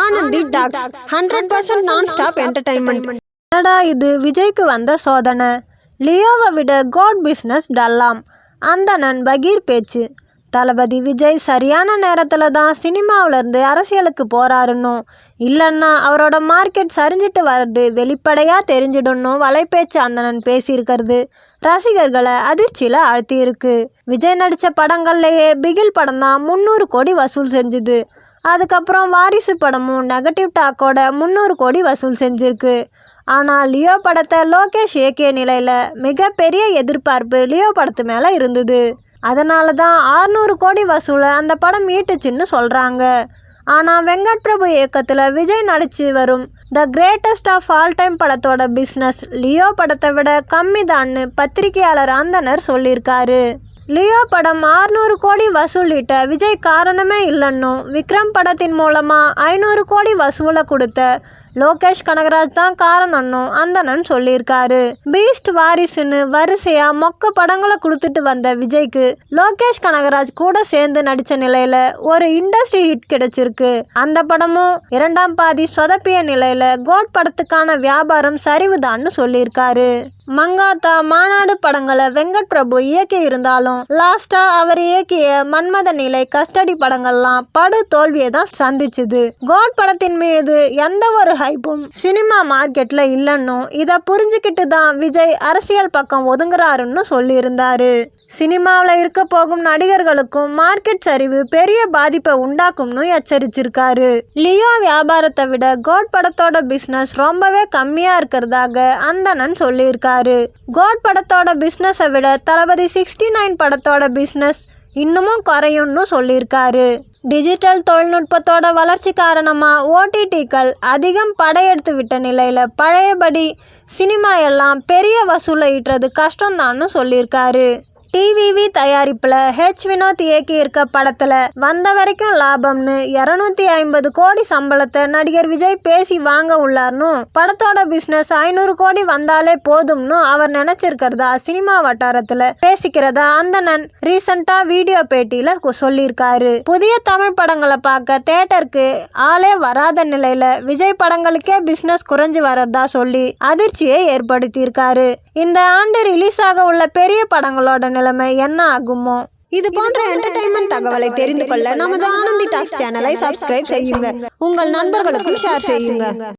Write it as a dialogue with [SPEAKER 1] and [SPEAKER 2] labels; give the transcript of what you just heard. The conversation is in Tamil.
[SPEAKER 1] Anandi talks hundred percent non stop entertainment என்னடா இது விஜய்க்கு வந்த சோதனை. லியோவை விட கோட் பிஸ்னஸ் டல்லாம். அந்தணன் பகீர் பேச்சு. தளபதி விஜய் சரியான நேரத்தில் தான் சினிமாவிலேருந்து அரசியலுக்கு போகிறாருன்னும் இல்லைன்னா அவரோட மார்க்கெட் சரிஞ்சிட்டு வர்றது வெளிப்படையாக தெரிஞ்சிடணும் வலைப்பேச்சு அந்தணன் பேசியிருக்கிறது. ரசிகர்களை அதிர்ச்சியில் ஆழ்த்தியிருக்கு. விஜய் நடித்த படங்கள்லேயே பிகில் படம் தான் முந்நூறு கோடி வசூல் செஞ்சுது. அதுக்கப்புறம் வாரிசு படமும் நெகட்டிவ் டாக்கோட முந்நூறு கோடி வசூல் செஞ்சிருக்கு. ஆனால் லியோ படத்தை லோகேஷ் இயக்கிய நிலையில் மிகப்பெரிய எதிர்பார்ப்பு லியோ படத்து மேலே இருந்தது. அதனால தான் ஆறுநூறு கோடி வசூலை அந்த படம் ஈட்டுச்சுன்னு சொல்கிறாங்க ஆனால் வெங்கட் பிரபு இயக்கத்தில் விஜய் நடித்து வரும் the greatest of all time படத்தோட பிஸ்னஸ் லியோ படத்தை விட கம்மி தான்னு பத்திரிகையாளர் அந்தனர் சொல்லியிருக்காரு. லியோ படம் ஆறுநூறு கோடி வசூலிட்ட விஜய் காரணமே இல்லைன்னும். விக்ரம் படத்தின் மூலமாக ஐநூறு கோடி வசூலை கொடுத்த லோகேஷ் கனகராஜ் தான் காரணம்னும் அந்தணன் சொல்லியிருக்காரு. பீஸ்ட் வாரிசுன்னு வரிசையா மொக்க படங்களை கொடுத்துட்டு வந்த விஜய்க்கு லோகேஷ் கனகராஜ் கூட சேர்ந்து நடித்த நிலையில ஒரு இண்டஸ்ட்ரி ஹிட் கிடைச்சிருக்கு. அந்த படமும் இரண்டாம் பாதி சொதப்பிய நிலையில கோட் படத்துக்கான வியாபாரம் சரிவுதான்னு சொல்லியிருக்காரு. மங்காத்தா மாநாடு படங்களை வெங்கட் பிரபு இயக்கி இருந்தாலும் லாஸ்டா அவர் இயக்கிய மன்மத நிலை கஸ்டடி படங்கள்லாம் படு தோல்வியை தான் சந்திச்சுது. கோட் படத்தின் மீது எந்த ஒரு ஹைப்பும் சினிமா மார்க்கெட்ல இல்லைன்னும் இதை புரிஞ்சுக்கிட்டு தான் விஜய் அரசியல் பக்கம் ஒதுங்குறாருன்னு சொல்லியிருந்தாரு. சினிமாவில் இருக்க போகும் நடிகர்களுக்கும் மார்க்கெட் சரிவு பெரிய பாதிப்பை உண்டாக்கும்னு எச்சரிச்சிருக்காரு. லியோ வியாபாரத்தை விட கோட் படத்தோட பிஸ்னஸ் ரொம்பவே கம்மியாக இருக்கிறதாக அந்தணன் சொல்லியிருக்காரு. கோட் படத்தோட பிஸ்னஸை விட தளபதி சிக்ஸ்டி நைன் படத்தோட பிஸ்னஸ் இன்னமும் குறையும்னு சொல்லியிருக்காரு. டிஜிட்டல் தொழில்நுட்பத்தோட வளர்ச்சி காரணமாக ஓடிடிக்கள் அதிகம் படையெடுத்து விட்ட நிலையில் பழையபடி சினிமா எல்லாம் பெரிய வசூலை ஈட்டுறது கஷ்டம்தான்னு சொல்லியிருக்காரு. டிவிவி தயாரிப்பில் ஹெச் வினோத் இயக்கியிருக்க படத்தில் வந்த வரைக்கும் லாபம்னு இரநூத்தி ஐம்பது கோடி சம்பளத்தை நடிகர் விஜய் பேசி வாங்க உள்ளார்னு படத்தோட பிஸ்னஸ் ஐநூறு கோடி வந்தாலே போதும்னு அவர் நினைச்சிருக்கிறதா சினிமா வட்டாரத்தில் பேசிக்கிறதா அந்தணன் ரீசண்டா வீடியோ பேட்டியில் சொல்லியிருக்காரு. புதிய தமிழ் படங்களை பார்க்க தேட்டருக்கு ஆளே வராத நிலையில் விஜய் படங்களுக்கே பிஸ்னஸ் குறைஞ்சு வர்றதா சொல்லி அதிர்ச்சியை ஏற்படுத்தியிருக்காரு. இந்த ஆண்டு ரிலீஸ் ஆக உள்ள பெரிய படங்களோட நிலைமை என்ன ஆகுமோ? இது போன்ற என்டர்டைன்மெண்ட் தகவலை தெரிந்து கொள்ள நமது ஆனந்தி டாக்ஸ் சேனலை சப்ஸ்கிரைப் செய்யுங்க. உங்கள் நண்பர்களுக்கும் ஷேர் செய்யுங்க.